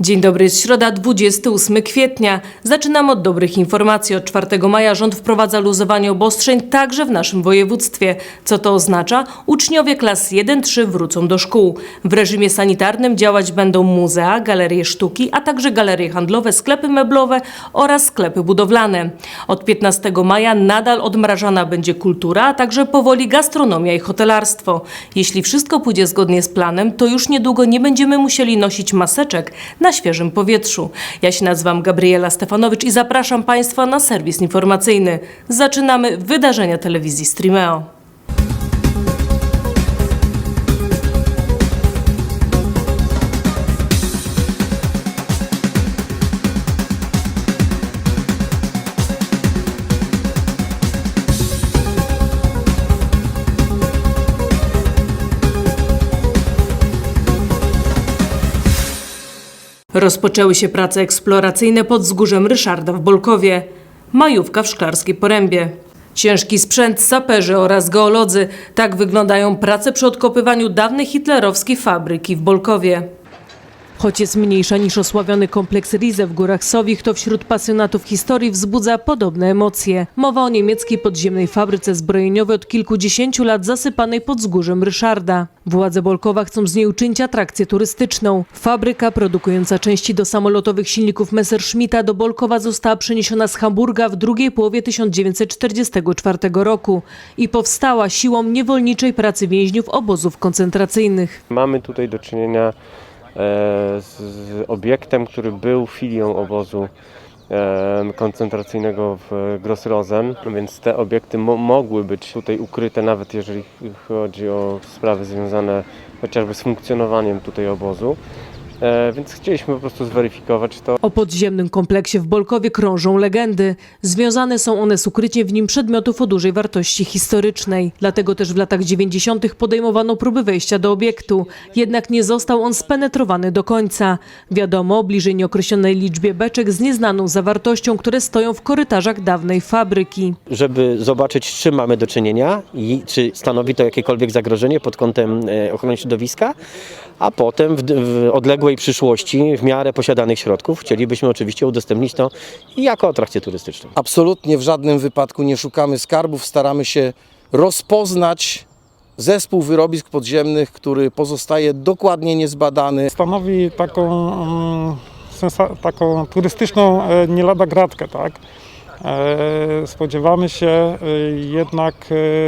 Dzień dobry, jest środa 28 kwietnia. Zaczynamy od dobrych informacji. Od 4 maja rząd wprowadza luzowanie obostrzeń także w naszym województwie. Co to oznacza? Uczniowie klas 1-3 wrócą do szkół. W reżimie sanitarnym działać będą muzea, galerie sztuki, a także galerie handlowe, sklepy meblowe oraz sklepy budowlane. Od 15 maja nadal odmrażana będzie kultura, a także powoli gastronomia i hotelarstwo. Jeśli wszystko pójdzie zgodnie z planem, to już niedługo nie będziemy musieli nosić maseczek na świeżym powietrzu. Ja się nazywam Gabriela Stefanowicz i zapraszam Państwa na serwis informacyjny. Zaczynamy wydarzenia telewizji Streameo. Rozpoczęły się prace eksploracyjne pod wzgórzem Ryszarda w Bolkowie. Majówka w Szklarskiej Porębie. Ciężki sprzęt, saperzy oraz geolodzy. Tak wyglądają prace przy odkopywaniu dawnej hitlerowskiej fabryki w Bolkowie. Choć jest mniejsza niż osławiony kompleks Rize w Górach Sowich, to wśród pasjonatów historii wzbudza podobne emocje. Mowa o niemieckiej podziemnej fabryce zbrojeniowej od kilkudziesięciu lat zasypanej pod wzgórzem Ryszarda. Władze Bolkowa chcą z niej uczynić atrakcję turystyczną. Fabryka produkująca części do samolotowych silników Messerschmitta do Bolkowa została przeniesiona z Hamburga w drugiej połowie 1944 roku i powstała siłą niewolniczej pracy więźniów obozów koncentracyjnych. Mamy tutaj do czynienia z, z obiektem, który był filią obozu e, koncentracyjnego w Grossrosen, więc te obiekty mo mogły być tutaj ukryte, nawet jeżeli chodzi o sprawy związane chociażby z funkcjonowaniem tutaj obozu. E, więc chcieliśmy po prostu zweryfikować to. O podziemnym kompleksie w Bolkowie krążą legendy. Związane są one z ukryciem w nim przedmiotów o dużej wartości historycznej. Dlatego też w latach 90. podejmowano próby wejścia do obiektu. Jednak nie został on spenetrowany do końca. Wiadomo o bliżej nieokreślonej liczbie beczek z nieznaną zawartością, które stoją w korytarzach dawnej fabryki. żeby zobaczyć, z czym mamy do czynienia i czy stanowi to jakiekolwiek zagrożenie pod kątem e, ochrony środowiska, a potem w, w odległej przyszłości, w miarę posiadanych środków, chcielibyśmy oczywiście udostępnić to jako atrakcję turystyczną. Absolutnie w żadnym wypadku nie szukamy skarbów, staramy się rozpoznać zespół wyrobisk podziemnych, który pozostaje dokładnie niezbadany. stanowi taką, mm, taką turystyczną e, nie lada gratkę, tak? E, Spodziewamy się e, jednak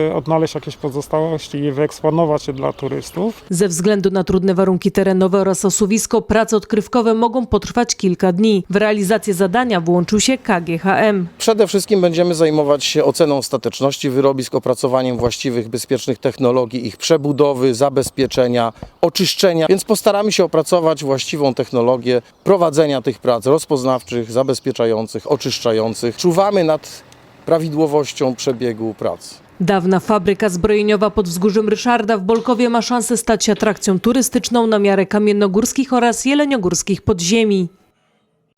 e, odnaleźć jakieś pozostałości i wyeksponować je dla turystów. Ze względu na trudne warunki terenowe oraz osuwisko, prace odkrywkowe mogą potrwać kilka dni. W realizację zadania włączył się KGHM. Przede wszystkim będziemy zajmować się oceną stateczności wyrobisk, opracowaniem właściwych, bezpiecznych technologii, ich przebudowy, zabezpieczenia, oczyszczenia, więc postaramy się opracować właściwą technologię prowadzenia tych prac rozpoznawczych, zabezpieczających, oczyszczających. Czuwamy nad prawidłowością przebiegu prac. Dawna fabryka zbrojeniowa pod wzgórzem Ryszarda w Bolkowie ma szansę stać się atrakcją turystyczną na miarę kamiennogórskich oraz jeleniogórskich podziemi.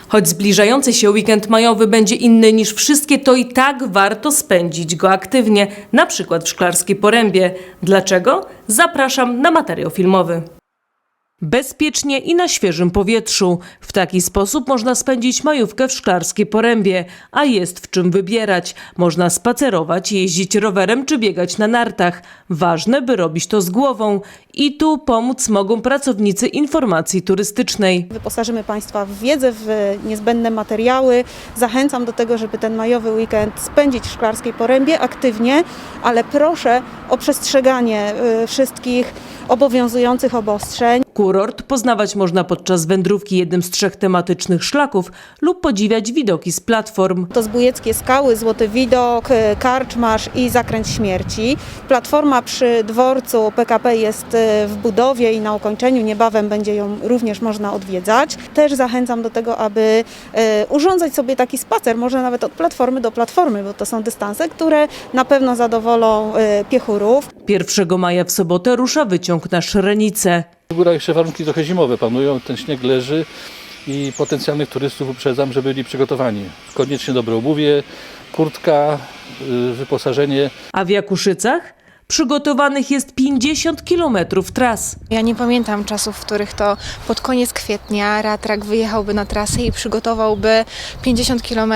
Choć zbliżający się weekend majowy będzie inny niż wszystkie, to i tak warto spędzić go aktywnie, na przykład w Szklarskiej Porębie. Dlaczego? Zapraszam na materiał filmowy. Bezpiecznie i na świeżym powietrzu. W taki sposób można spędzić majówkę w Szklarskiej Porębie, a jest w czym wybierać. Można spacerować, jeździć rowerem czy biegać na nartach. Ważne, by robić to z głową. I tu pomóc mogą pracownicy informacji turystycznej. Wyposażymy Państwa w wiedzę, w niezbędne materiały. Zachęcam do tego, żeby ten majowy weekend spędzić w Szklarskiej Porębie aktywnie, ale proszę o przestrzeganie y, wszystkich obowiązujących obostrzeń. Kurort poznawać można podczas wędrówki jednym z trzech tematycznych szlaków lub podziwiać widoki z platform. To Zbójeckie Skały, Złoty Widok, Karczmarz i Zakręt Śmierci. Platforma przy dworcu PKP jest w budowie i na ukończeniu. Niebawem będzie ją również można odwiedzać. Też zachęcam do tego, aby y, urządzać sobie taki spacer, może nawet od platformy do platformy, bo to są dystanse, które na pewno zadowolą y, piechurów. 1 maja w sobotę rusza wyciąg na Szrenicę. W górach jeszcze warunki trochę zimowe panują, ten śnieg leży i potencjalnych turystów uprzedzam, że byli przygotowani. Koniecznie dobre obuwie, kurtka, y, wyposażenie. A w Jakuszycach? Przygotowanych jest 50 kilometrów tras. Ja nie pamiętam czasów, w których to pod koniec kwietnia Ratrak wyjechałby na trasę i przygotowałby 50 km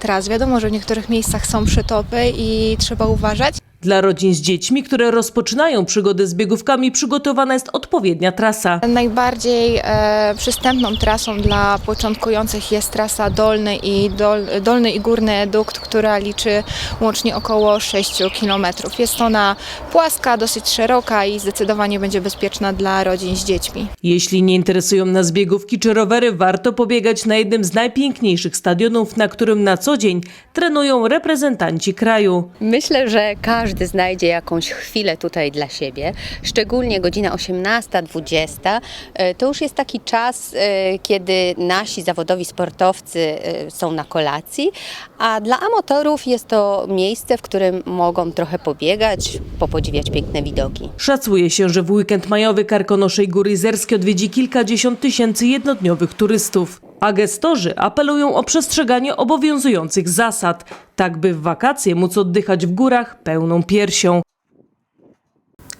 tras. Wiadomo, że w niektórych miejscach są przytopy i trzeba uważać. Dla rodzin z dziećmi, które rozpoczynają przygodę z biegówkami, przygotowana jest odpowiednia trasa. Najbardziej e, przystępną trasą dla początkujących jest trasa Dolny i, dol, dolny i Górny Edukt, która liczy łącznie około 6 km. Jest ona płaska, dosyć szeroka i zdecydowanie będzie bezpieczna dla rodzin z dziećmi. Jeśli nie interesują nas biegówki czy rowery, warto pobiegać na jednym z najpiękniejszych stadionów, na którym na co dzień trenują reprezentanci kraju. Myślę, że każdy znajdzie jakąś chwilę tutaj dla siebie, szczególnie godzina 18-20. e, To już jest taki czas, e, kiedy nasi zawodowi sportowcy e, są na kolacji, a dla amatorów jest to miejsce, w którym mogą trochę pobiegać, popodziwiać piękne widoki. Szacuje się, że w weekend majowy Karkonosze i Góry Izerskie odwiedzi kilkadziesiąt tysięcy jednodniowych turystów. A gestorzy apelują o przestrzeganie obowiązujących zasad, tak by w wakacje móc oddychać w górach pełną piersią.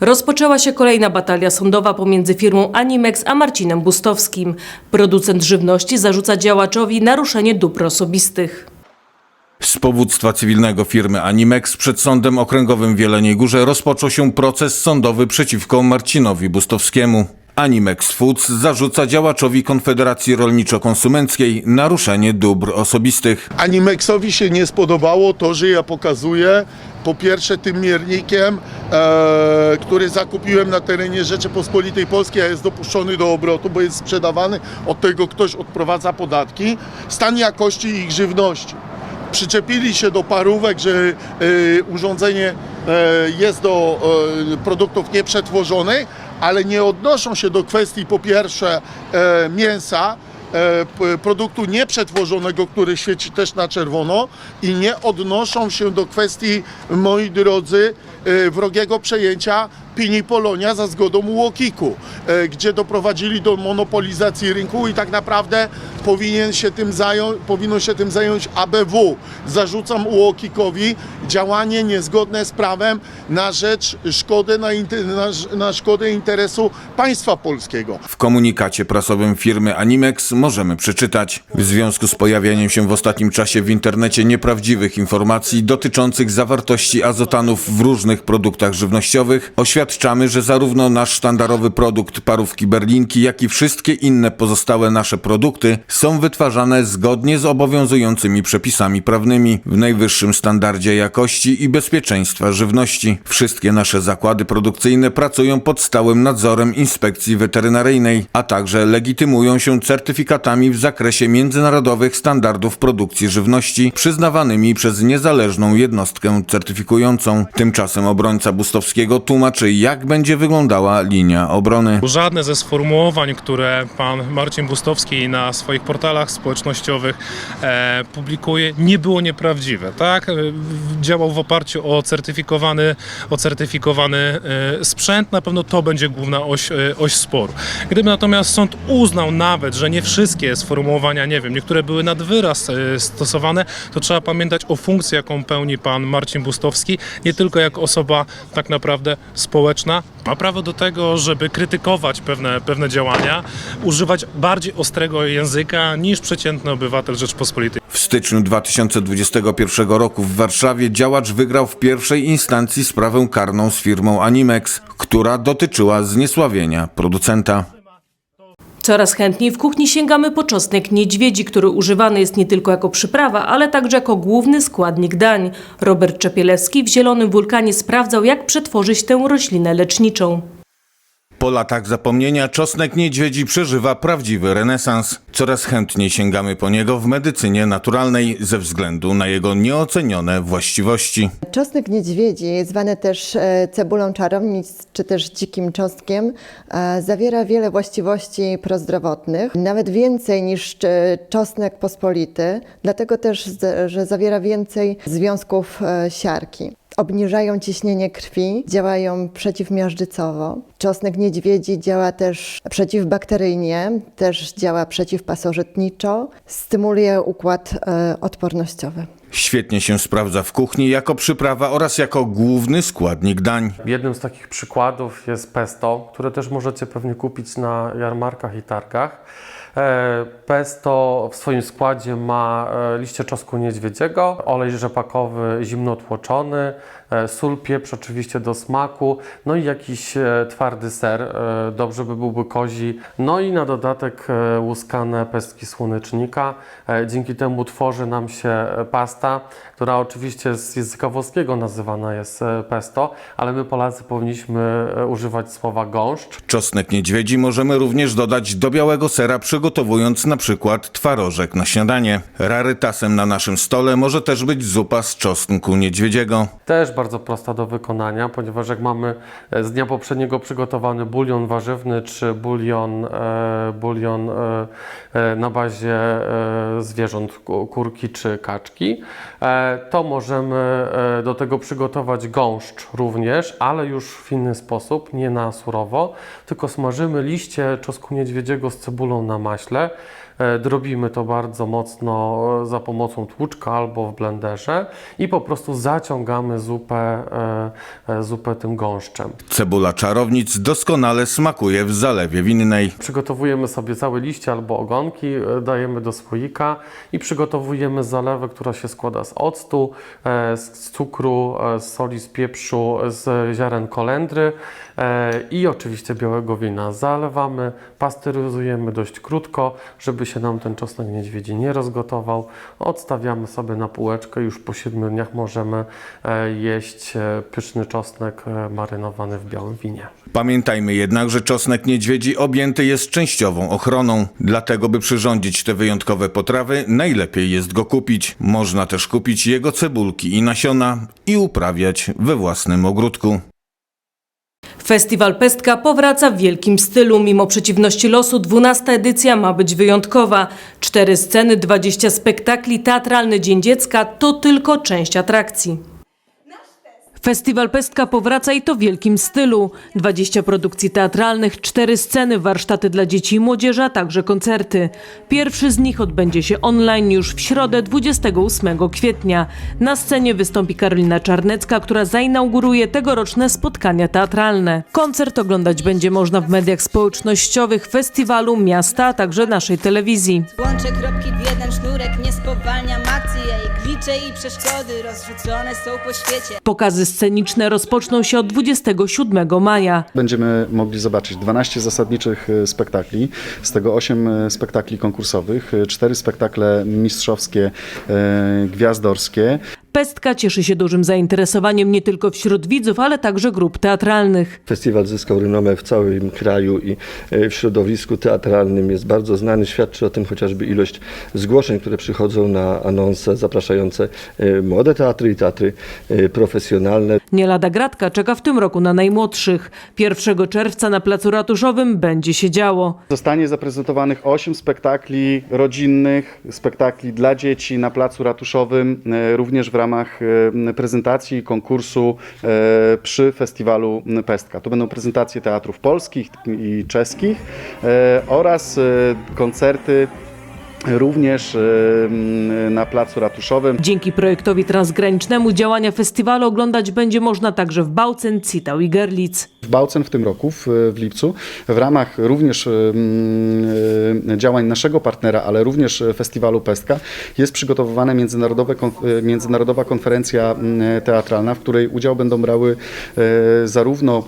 Rozpoczęła się kolejna batalia sądowa pomiędzy firmą Animex a Marcinem Bustowskim. Producent żywności zarzuca działaczowi naruszenie dóbr osobistych. Z powództwa cywilnego firmy Animex przed Sądem Okręgowym w Jeleniej Górze rozpoczął się proces sądowy przeciwko Marcinowi Bustowskiemu. Animex Foods zarzuca działaczowi Konfederacji Rolniczo-Konsumenckiej naruszenie dóbr osobistych. Animexowi się nie spodobało to, że ja pokazuję po pierwsze tym miernikiem, e, który zakupiłem na terenie Rzeczypospolitej Polskiej, a jest dopuszczony do obrotu, bo jest sprzedawany, od tego ktoś odprowadza podatki, stan jakości ich żywności. Przyczepili się do parówek, że e, urządzenie e, jest do e, produktów nieprzetworzonych, ale nie odnoszą się do kwestii po pierwsze e, mięsa, e, produktu nieprzetworzonego, który świeci też na czerwono i nie odnoszą się do kwestii, moi drodzy, wrogiego przejęcia Pini Polonia za zgodą UOKiK-u, e, gdzie doprowadzili do monopolizacji rynku i tak naprawdę powinien się tym zająć, powinno się tym zająć ABW. Zarzucam UOKiK-owi działanie niezgodne z prawem na rzecz szkody, na, na, na szkodę interesu państwa polskiego. W komunikacie prasowym firmy Animex możemy przeczytać. W związku z pojawianiem się w ostatnim czasie w internecie nieprawdziwych informacji dotyczących zawartości azotanów w różnych produktach żywnościowych, oświadczamy, że zarówno nasz sztandarowy produkt parówki berlinki, jak i wszystkie inne pozostałe nasze produkty są wytwarzane zgodnie z obowiązującymi przepisami prawnymi w najwyższym standardzie jakości i bezpieczeństwa żywności. Wszystkie nasze zakłady produkcyjne pracują pod stałym nadzorem inspekcji weterynaryjnej, a także legitymują się certyfikatami w zakresie międzynarodowych standardów produkcji żywności przyznawanymi przez niezależną jednostkę certyfikującą. Tymczasem obrońca Bustowskiego tłumaczy, jak będzie wyglądała linia obrony. Żadne ze sformułowań, które pan Marcin Bustowski na swoich portalach społecznościowych e, publikuje, nie było nieprawdziwe. Tak? E, Działał w oparciu o certyfikowany, o certyfikowany e, sprzęt. Na pewno to będzie główna oś, e, oś sporu. Gdyby natomiast sąd uznał nawet, że nie wszystkie sformułowania, nie wiem, niektóre były nad wyraz e, stosowane, to trzeba pamiętać o funkcji, jaką pełni pan Marcin Bustowski, nie tylko jako osoba tak naprawdę społeczna. Ma prawo do tego, żeby krytykować pewne, pewne działania, używać bardziej ostrego języka niż przeciętny obywatel Rzeczpospolitej. W styczniu 2021 roku w Warszawie działacz wygrał w pierwszej instancji sprawę karną z firmą Animex, która dotyczyła zniesławienia producenta. Coraz chętniej w kuchni sięgamy po czosnek niedźwiedzi, który używany jest nie tylko jako przyprawa, ale także jako główny składnik dań. Robert Czepielewski w Zielonym Wulkanie sprawdzał, jak przetworzyć tę roślinę leczniczą. Po latach zapomnienia czosnek niedźwiedzi przeżywa prawdziwy renesans. Coraz chętniej sięgamy po niego w medycynie naturalnej ze względu na jego nieocenione właściwości. Czosnek niedźwiedzi, zwany też e, cebulą czarownic czy też dzikim czosnkiem, e, zawiera wiele właściwości prozdrowotnych, nawet więcej niż e, czosnek pospolity, dlatego też, że zawiera więcej związków siarki. Obniżają ciśnienie krwi, działają przeciwmiażdżycowo. Czosnek niedźwiedzi działa też przeciwbakteryjnie, też działa przeciwpasożytniczo, stymuluje układ e, odpornościowy. Świetnie się sprawdza w kuchni jako przyprawa oraz jako główny składnik dań. Jednym z takich przykładów jest pesto, które też możecie pewnie kupić na jarmarkach i targach. E, Pesto w swoim składzie ma e, liście czosnku niedźwiedziego, olej rzepakowy zimno tłoczony, e, sól, pieprz oczywiście do smaku, no i jakiś twardy ser, dobrze by byłby kozi, no i na dodatek łuskane pestki słonecznika. Dzięki temu tworzy nam się e, pasta, która oczywiście z języka włoskiego nazywana jest e, pesto, ale my Polacy powinniśmy e, używać słowa gąszcz. Czosnek niedźwiedzi możemy również dodać do białego sera, przygotowując na przykład twarożek na śniadanie. Rarytasem na naszym stole może też być zupa z czosnku niedźwiedziego. Też bardzo prosta do wykonania, ponieważ jak mamy e, z dnia poprzedniego przygotowany bulion warzywny czy bulion, e, bulion e, na bazie e, zwierząt, ku- kurki czy kaczki, to możemy e, do tego przygotować gąszcz również, ale już w inny sposób, nie na surowo, tylko smażymy liście czosnku niedźwiedziego z cebulą na maśle. E, Drobimy to bardzo mocno e, za pomocą tłuczka albo w blenderze i po prostu zaciągamy zupę, e, zupę tym gąszczem. Cebula czarownic doskonale smakuje w zalewie winnej. Przygotowujemy sobie całe liście albo ogonki, dajemy do słoika i przygotowujemy zalewę, która się składa z octu, z cukru, z soli, z pieprzu, z ziaren kolendry i oczywiście białego wina. Zalewamy, pasteryzujemy dość krótko, żeby się nam ten czosnek niedźwiedzi nie rozgotował. Odstawiamy sobie na półeczkę, już po 7 dniach możemy e, jeść e, pyszny czosnek e, marynowany w białym winie. Pamiętajmy jednak, że czosnek niedźwiedzi objęty jest częściową ochroną. Dlatego, by przyrządzić te wyjątkowe potrawy, najlepiej jest go kupić. Można też kupić jego cebulki i nasiona i uprawiać we własnym ogródku. Festiwal Pestka powraca w wielkim stylu. Mimo przeciwności losu, 12 edycja ma być wyjątkowa. Cztery sceny, 20 spektakli, teatralny Dzień Dziecka to tylko część atrakcji. Festiwal Pestka powraca i to w wielkim stylu. 20 produkcji teatralnych, 4 sceny, warsztaty dla dzieci i młodzieży, a także koncerty. Pierwszy z nich odbędzie się online już w środę 28 kwietnia. Na scenie wystąpi Karolina Czarnecka, która zainauguruje tegoroczne spotkania teatralne. Koncert oglądać będzie można w mediach społecznościowych festiwalu, miasta, a także naszej telewizji. Łączę kropki w jeden sznurek, nie spowalniam akcji jej Glicze i przeszkody rozrzucone są po świecie Pokazy sceniczne rozpoczną się od 27 maja. Będziemy mogli zobaczyć 12 zasadniczych e, spektakli, z tego 8 e, spektakli konkursowych, 4 spektakle mistrzowskie, e, gwiazdorskie. Pestka cieszy się dużym zainteresowaniem nie tylko wśród widzów, ale także grup teatralnych. Festiwal zyskał renomę w całym kraju i e, w środowisku teatralnym jest bardzo znany. Świadczy o tym chociażby ilość zgłoszeń, które przychodzą na anonse zapraszające e, młode teatry i teatry e, profesjonalne. Nie lada gratka czeka w tym roku na najmłodszych. 1 czerwca na placu ratuszowym będzie się działo. Zostanie zaprezentowanych 8 spektakli rodzinnych, spektakli dla dzieci na Placu Ratuszowym, również w ramach e, prezentacji konkursu e, przy festiwalu Pestka. To będą prezentacje teatrów polskich i czeskich e, oraz koncerty również e, m, na Placu Ratuszowym. Dzięki projektowi transgranicznemu działania festiwalu oglądać będzie można także w Bałcen, Citał i Gerlitz. w Bałcen w tym roku, w, lipcu, w ramach również mm, e, działań naszego partnera, ale również festiwalu Pestka, jest przygotowywana międzynarodowe, międzynarodowa konferencja mm, teatralna, w której udział będą brały zarówno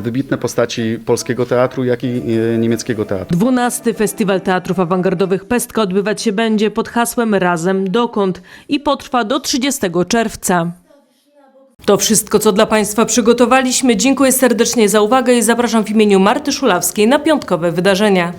wybitne postaci polskiego teatru, jak i e, niemieckiego teatru. 12 Festiwal Teatrów Awangardowych Pestka odbywać się będzie pod hasłem Razem Dokąd i potrwa do 30 czerwca. To wszystko, co dla Państwa przygotowaliśmy. Dziękuję serdecznie za uwagę i zapraszam w imieniu Marty Szulawskiej na piątkowe wydarzenia.